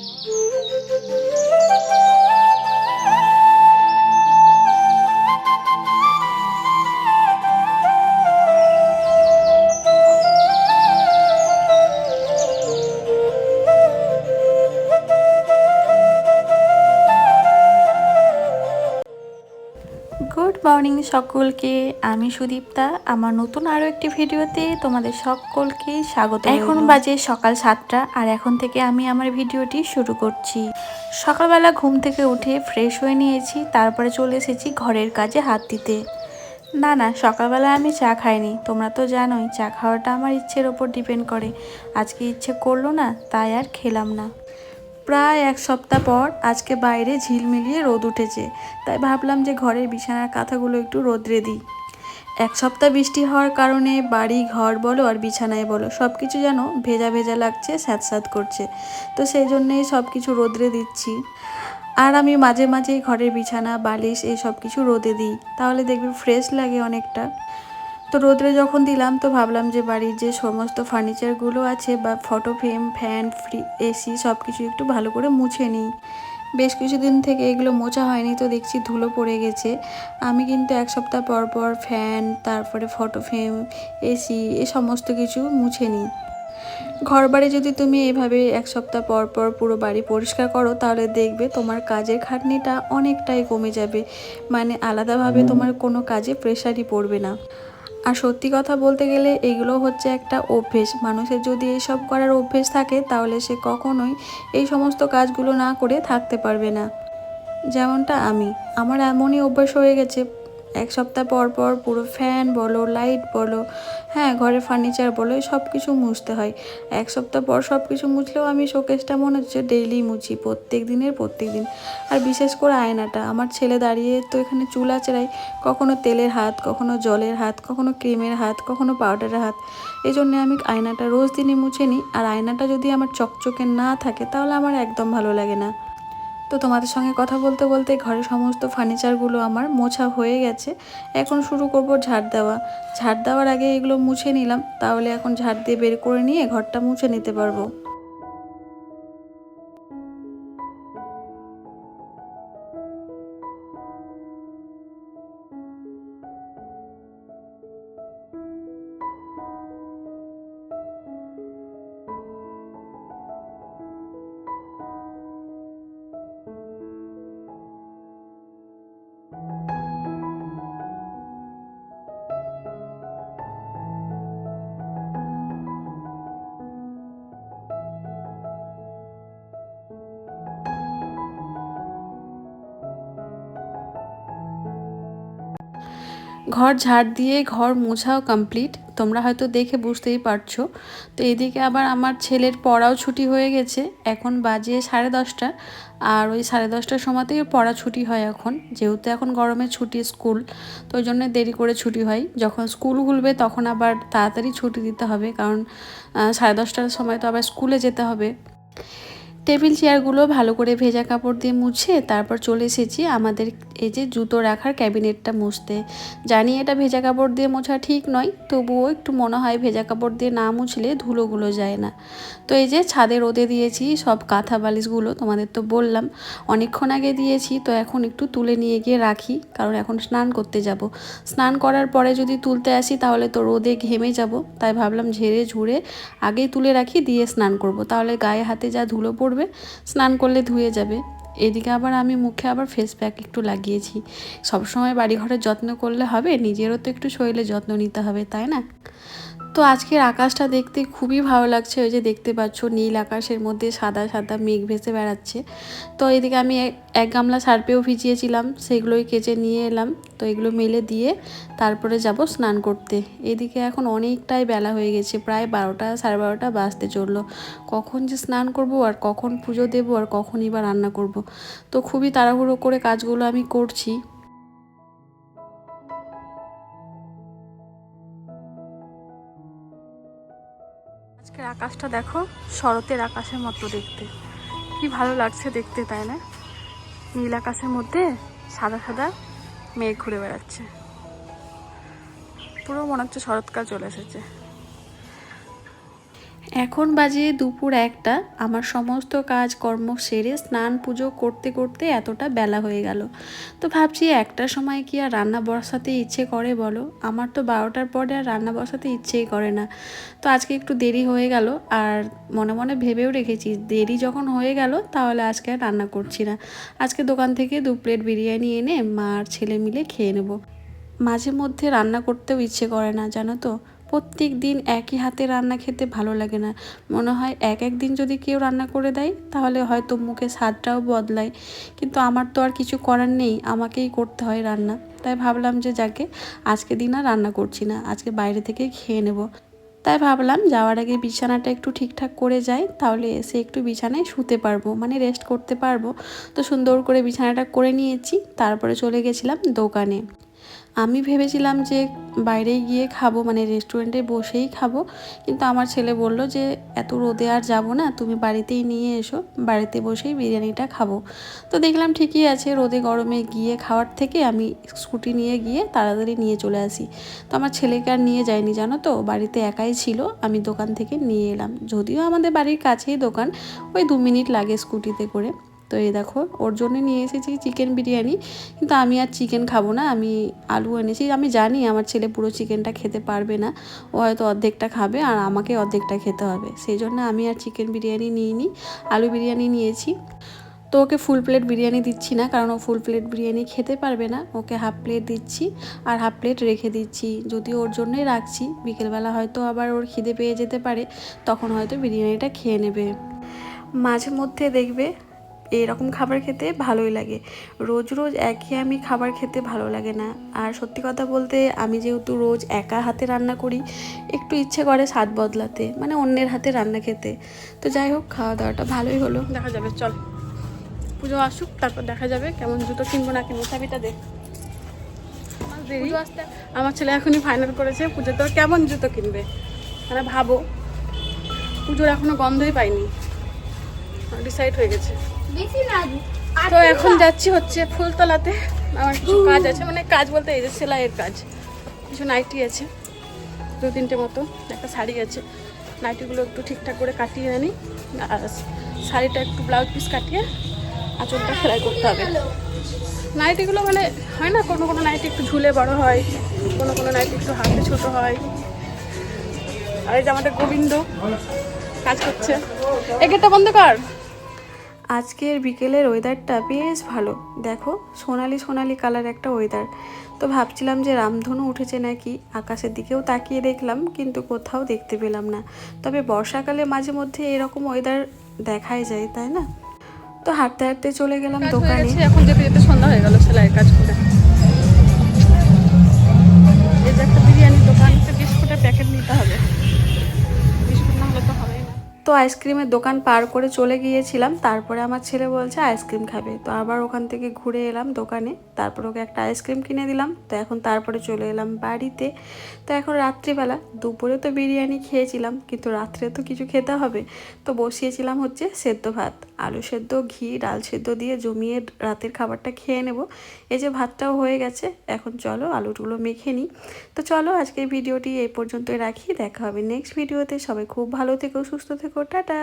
Thank you. Morning সকলকে, আমি সুদীপ্তা। আমার নতুন আরও একটি ভিডিওতে তোমাদের সকলকে স্বাগত এখন বাজে সকাল সাতটা, আর এখন থেকে আমি আমার ভিডিওটি শুরু করছি। সকালবেলা ঘুম থেকে উঠে ফ্রেশ হয়ে নিয়েছি, তারপরে চলে এসেছি ঘরের কাজে হাত দিতে। না না, সকালবেলা আমি চা খাইনি, তোমরা তো জানোই, চা খাওয়াটা আমার ইচ্ছের ওপর ডিপেন্ড করে। আজকে ইচ্ছে করল না, তাই আর খেলাম না। প্রায় এক সপ্তাহ পর আজকে বাইরে ঝিলমিলিয়ে রোদ উঠেছে। তাই ভাবলাম যে ঘরের বিছানার কাঁথাগুলো একটু রোদ্রে দিই। এক সপ্তাহ বৃষ্টি হওয়ার কারণে বাড়ি, ঘর বলো আর বিছানায় বলো সব কিছু যেন ভেজা ভেজা লাগছে, স্যাঁত স্যাঁত করছে। তো সেই জন্যেই সব কিছু রোদ্রে দিচ্ছি। আর আমি মাঝে মাঝেই ঘরের বিছানা, বালিশ, এই সব কিছু রোদে দিই। তাহলে দেখবে ফ্রেশ লাগে অনেকটা। তো রোদ্রে যখন দিলাম তো ভাবলাম যে বাড়ির যে সমস্ত ফার্নিচারগুলো আছে বা photo frame fan free AC সব কিছু একটু ভালো করে মুছে নিই। বেশ কিছুদিন থেকে এগুলো মোছা হয়নি তো দেখছি ধুলো পড়ে গেছে। আমি কিন্তু এক সপ্তাহ পর পর ফ্যান তারপরে ফটো ফ্রেম এসি এ সমস্ত কিছু মুছে নিই। ঘর বাড়ি যদি তুমি এভাবে এক সপ্তাহ পর পর পুরো বাড়ি পরিষ্কার করো তাহলে দেখবে তোমার কাজের খাটনিটা অনেকটাই কমে যাবে। মানে আলাদাভাবে তোমার কোনো কাজে প্রেশারই পড়বে না। আর সত্যি কথা বলতে গেলে এগুলো হচ্ছে একটা অভ্যেস। মানুষের যদি এইসব করার অভ্যেস থাকে, তাহলে সে কখনোই এই সমস্ত কাজগুলো না করে থাকতে পারবে না। যেমনটা আমি। আমার এমনই অভ্যাস হয়ে গেছে এক সপ্তাহ পর পর পুরো ফ্যান বলো লাইট বলো হ্যাঁ ঘরের ফার্নিচার বলো সব কিছু মুছতে হয়। এক সপ্তাহ পর সব কিছু মুছলেও আমি শোকেসটা মনে হচ্ছে ডেইলি মুছি, প্রত্যেক দিনের প্রত্যেক দিন। আর বিশেষ করে আয়নাটা, আমার ছেলে দাঁড়িয়ে তো এখানে চুল আচড়াই কখনো তেলের হাত, কখনো জলের হাত, কখনো ক্রিমের হাত, কখনো পাউডারের হাত। এই জন্যে আমি আয়নাটা রোজ দিনই মুছে নিই আর আয়নাটা যদি আমার চকচকে না থাকে, তাহলে আমার একদম ভালো লাগে না। তো তোমাদের সঙ্গে কথা বলতে বলতে ঘরের সমস্ত ফার্নিচারগুলো আমার মোছা হয়ে গেছে। এখন শুরু করব ঝাড় দেওয়া। ঝাড় দেওয়ার আগে এগুলো মুছে নিলাম, তাহলে এখন ঝাড় দিয়ে বের করে নিয়ে ঘরটা মুছে নিতে পারব। ঘর ঝাড় দিয়ে ঘর মোছাও কমপ্লিট তোমরা হয়তো দেখে বুঝতেই পারছ। তো এদিকে আবার আমার ছেলের পড়াও ছুটি হয়ে গেছে। এখন বাজে সাড়ে দশটা। আর ওই সাড়ে দশটার সময়তেই পড়া ছুটি হয় এখন। যেহেতু এখন গরমে ছুটি স্কুল, তো ওই জন্য দেরি করে ছুটি হয়। যখন স্কুল খুলবে তখন আবার তাড়াতাড়ি ছুটি দিতে হবে। কারণ সাড়ে দশটার সময় তো আবার স্কুলে যেতে হবে। টেবিল চেয়ারগুলো ভালো করে ভেজা কাপড় দিয়ে মুছে তারপর চলে এসেছি আমাদের এই যে জুতো রাখার ক্যাবিনেটটা মুছতে। জানি এটা ভেজা কাপড় দিয়ে মোছা ঠিক নয়, তবুও একটু মনে হয় ভেজা কাপড় দিয়ে না মুছলে ধুলোগুলো যায় না। তো এই যে ছাদে রোদে দিয়েছি সব কাঁথা বালিশগুলো, তোমাদের তো বললাম, অনেকক্ষণ আগে দিয়েছি, তো এখন একটু তুলে নিয়ে গিয়ে রাখি, কারণ এখন স্নান করতে যাব। স্নান করার পরে যদি তুলতে আসি তাহলে তো রোদে ঘেমে যাব, তাই ভাবলাম ঝেড়ে ঝুড়ে আগেই তুলে রাখি, দিয়ে স্নান করব। তাহলে গায়ে হাতে যা ধুলো পড়বে, স্নান করলে ধুয়ে যাবে। এদিকে আবার আমি মুখে আবার ফেস প্যাক একটু লাগিয়েছি। সবসময় বাড়ি ঘরের যত্ন করলে হবে, নিজেরও তো একটু শরীরে যত্ন নিতে হবে, তাই না? তো আজকের আকাশটা দেখতে খুবই ভালো লাগছে। ওই যে দেখতে পাচ্ছ, নীল আকাশের মধ্যে সাদা সাদা মেঘ ভেসে বেড়াচ্ছে। তো এদিকে আমি এক- গামলা সার্পেও ভিজিয়েছিলাম, সেগুলোই কেচে নিয়ে এলাম। তো এগুলো মেলে দিয়ে তারপরে যাব স্নান করতে। এদিকে এখন অনেকটাই বেলা হয়ে গেছে, প্রায় বারোটা, সাড়ে বারোটা বাজতে চলল। কখন যে স্নান করব আর কখন পুজো দেবো আর কখনই বা রান্না করব। তো খুবই তাড়াহুড়ো করে কাজগুলো আমি করছি। আজকের আকাশটা দেখো, শরতের আকাশের মতো দেখতে। কি ভালো লাগছে দেখতে, তাই না? নীল আকাশের মধ্যে সাদা সাদা মেঘ ঘুরে বেড়াচ্ছে। পুরো মনে হচ্ছে শরৎকাল চলে এসেছে। এখন বাজে দুপুর একটা, আমার সমস্ত কাজ কর্ম সেরে স্নান পুজো করতে করতে এতটা বেলা হয়ে গেল। তো ভাবছি একটা সময় কি আর রান্না বসাতে ইচ্ছে করে বলো? আমার তো বারোটার পরে আর রান্না বসাতে ইচ্ছেই করে না। তো আজকে একটু দেরি হয়ে গেল আর মনে মনে ভেবেও রেখেছি, দেরি যখন হয়ে গেল তাহলে আজকে আর রান্না করছি না। আজকে দোকান থেকে দু প্লেট বিরিয়ানি এনে মা আর ছেলে মিলে খেয়ে নেব। মাঝে মধ্যে রান্না করতেও ইচ্ছে করে না, জানো তো? প্রত্যেক দিন একই হাতে রান্না খেতে ভালো লাগে না। মনে হয় এক এক দিন যদি কেউ রান্না করে দেয়, তাহলে হয়তো মুখে স্বাদটাও বদলায়। কিন্তু আমার তো আর কিছু করার নেই, আমাকেই করতে হয় রান্না। তাই ভাবলাম যে যাকে, আজকে দিন আর রান্না করছি না, আজকে বাইরে থেকে খেয়ে নেব। তাই ভাবলাম যাওয়ার আগে বিছানাটা একটু ঠিকঠাক করে যাই, তাহলে এসে একটু বিছানায় শুতে পারব মানে রেস্ট করতে পারব। তো সুন্দর করে বিছানাটা করে নিয়েছি, তারপরে চলে গেছিলাম দোকানে। আমি ভেবেছিলাম যে বাইরে গিয়ে খাব মানে রেস্টুরেন্টে বসেই খাব। কিন্তু আমার ছেলে বলল যে, এত রোদে আর যাব না, তুমি বাড়িতেই নিয়ে এসো, বাড়িতে বসেই বিরিয়ানিটা খাব। তো দেখলাম ঠিকই আছে, রোদে গরমে গিয়ে খাওয়ার থেকে আমি স্কুটি নিয়ে গিয়ে তাড়াতাড়ি নিয়ে চলে আসি। তো আমার ছেলেকে আর নিয়ে যায়নি জানো তো? বাড়িতে একাই ছিল, আমি দোকান থেকে নিয়ে এলাম। যদিও আমাদের বাড়ির কাছেই দোকান, ওই দু মিনিট লাগে স্কুটিতে করে। তো এই দেখো, ওর জন্য নিয়ে এসেছি চিকেন বিরিয়ানি। কিন্তু আমি আর চিকেন খাব না, আমি আলু এনেছি। আমি জানি আমার ছেলে পুরো চিকেনটা খেতে পারবে না, ও হয়তো অর্ধেকটা খাবে আর আমাকে অর্ধেকটা খেতে হবে। সেই জন্য আমি আর চিকেন বিরিয়ানি নিইনি, আলু বিরিয়ানি নিয়েছি। তো ওকে ফুল প্লেট বিরিয়ানি দিচ্ছি না, কারণ ও ফুল প্লেট বিরিয়ানি খেতে পারবে না। ওকে হাফ প্লেট দিচ্ছি আর হাফ প্লেট রেখে দিচ্ছি। যদি ওর জন্যই রাখছি, বিকেলবেলা হয়তো আবার ওর খিদে পেয়ে যেতে পারে, তখন হয়তো বিরিয়ানিটা খেয়ে নেবে। মাঝে মধ্যে দেখবে এরকম খাবার খেতে ভালোই লাগে। রোজ রোজ একই আমি খাবার খেতে ভালো লাগে না। আর সত্যি কথা বলতে আমি যেহেতু রোজ একা হাতে রান্না করি একটু ইচ্ছে করে স্বাদ বদলাতে মানে অন্যের হাতে রান্না খেতে। তো যাই হোক খাওয়া দাওয়াটা ভালোই হলো। দেখা যাবে চল। পুজো আসুক তারপর দেখা যাবে কেমন জুতো কিনবো না কিনবো চাবিটা দেখ আমার ছেলে এখনই ফাইনাল করেছে পুজো তোর কেমন জুতো কিনবে? মানে ভাবো পুজোর এখনও গন্ধই পাইনি। ডিসাইড হয়ে গেছে। তো এখন যাচ্ছি হচ্ছে ফুলতলাতে। আমার কিছু কাজ আছে মানে কাজ বলতে এই যে সেলাইয়ের কাজ। কিছু নাইটি আছে, দু তিনটে মতো, একটা শাড়ি আছে। নাইটিগুলো একটু ঠিকঠাক করে কাটিয়ে আনি, আর শাড়িটা একটু ব্লাউজ পিস কাটিয়ে আঁচলটা সেলাই করতে হবে। নাইটিগুলো মানে হয় না, কোনো কোনো নাইটি একটু ঝুলে বড় হয়, কোনো কোনো নাইটি একটু হাতে ছোট হয়। আর এই যে আমাদের গোবিন্দ কাজ করছে। গেটটা বন্ধ কর। আজকের বিকেলের ওয়েদারটা বেশ ভালো। দেখো সোনালি সোনালি কালার একটা ওয়েদার তো ভাবছিলাম যে রামধনু উঠেছে নাকি আকাশের দিকেও তাকিয়ে দেখলাম কিন্তু কোথাও দেখতে পেলাম না। তবে বর্ষাকালে মাঝে মধ্যে এরকম ওয়েদার দেখাই যায় তাই না? তো হাঁটতে হাঁটতে চলে গেলাম দোকানে। এখন যেতে যেতে সন্ধ্যা হয়ে গেল সেলাইয়ের কাজ করে। এই যে একটা বিরিয়ানির দোকান একটা বিস্কুটের প্যাকেট নিতে হবে। তো আইসক্রিমের দোকান পার করে চলে গিয়েছিলাম, তারপরে আমার ছেলে বলছে আইসক্রিম খাবে। তো আবার ওখান থেকে ঘুরে এলাম দোকানে, তারপর ওকে একটা আইসক্রিম কিনে দিলাম। তো এখন তারপরে চলে এলাম বাড়িতে। তো এখন রাত্রিবেলা, দুপুরে তো বিরিয়ানি খেয়েছিলাম, কিন্তু রাত্রে তো কিছু খেতে হবে। তো বসিয়েছিলাম হচ্ছে সেদ্ধ ভাত, আলু সেদ্ধ, ঘি, ডাল সেদ্ধ দিয়ে জমিয়ে রাতের খাবারটা খেয়ে নেব। এই যে ভাতটাও হয়ে গেছে, এখন চলো আলুগুলো মেখে নিই। তো চলো আজকের ভিডিওটি এই পর্যন্তই রাখি, দেখা হবে নেক্সট ভিডিওতে। সবাই খুব ভালো থেকো, সুস্থ থেকো। টাটা